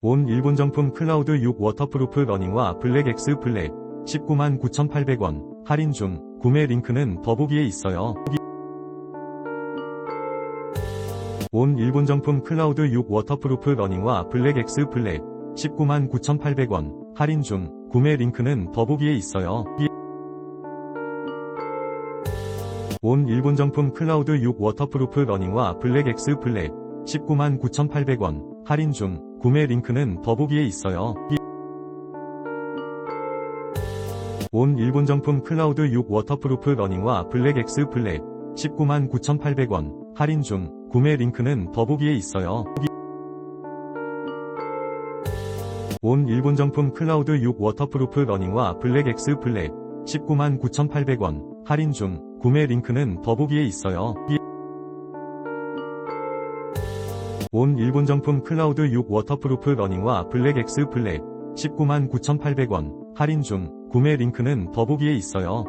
온 일본 정품 클라우드 6 워터프루프 러닝화 블랙 X 블랙 19만 9,800원. 할인 중. 구매 링크는 더보기에 있어요. 온 일본 정품 클라우드 6 워터프루프 러닝화 블랙 X 블랙 19만 9,800원. 할인 중. 구매 링크는 더보기에 있어요. 온 일본 정품 클라우드 6 워터프루프 러닝화 블랙 X 블랙 19만 9,800원 할인 중 구매 링크는 더보기에 있어요. 온 일본 정품 클라우드 6 워터프루프 러닝화 블랙 X 블랙 19만 9,800원 할인 중 구매 링크는 더보기에 있어요. 온 일본 정품 클라우드 6 워터프루프 러닝화 블랙 X 블랙 19만 9,800원 할인 중 구매 링크는 더보기에 있어요. 온 일본 정품 클라우드 6 워터프루프 러닝화 블랙 X 블랙 19만 9,800원 할인 중 구매 링크는 더보기에 있어요.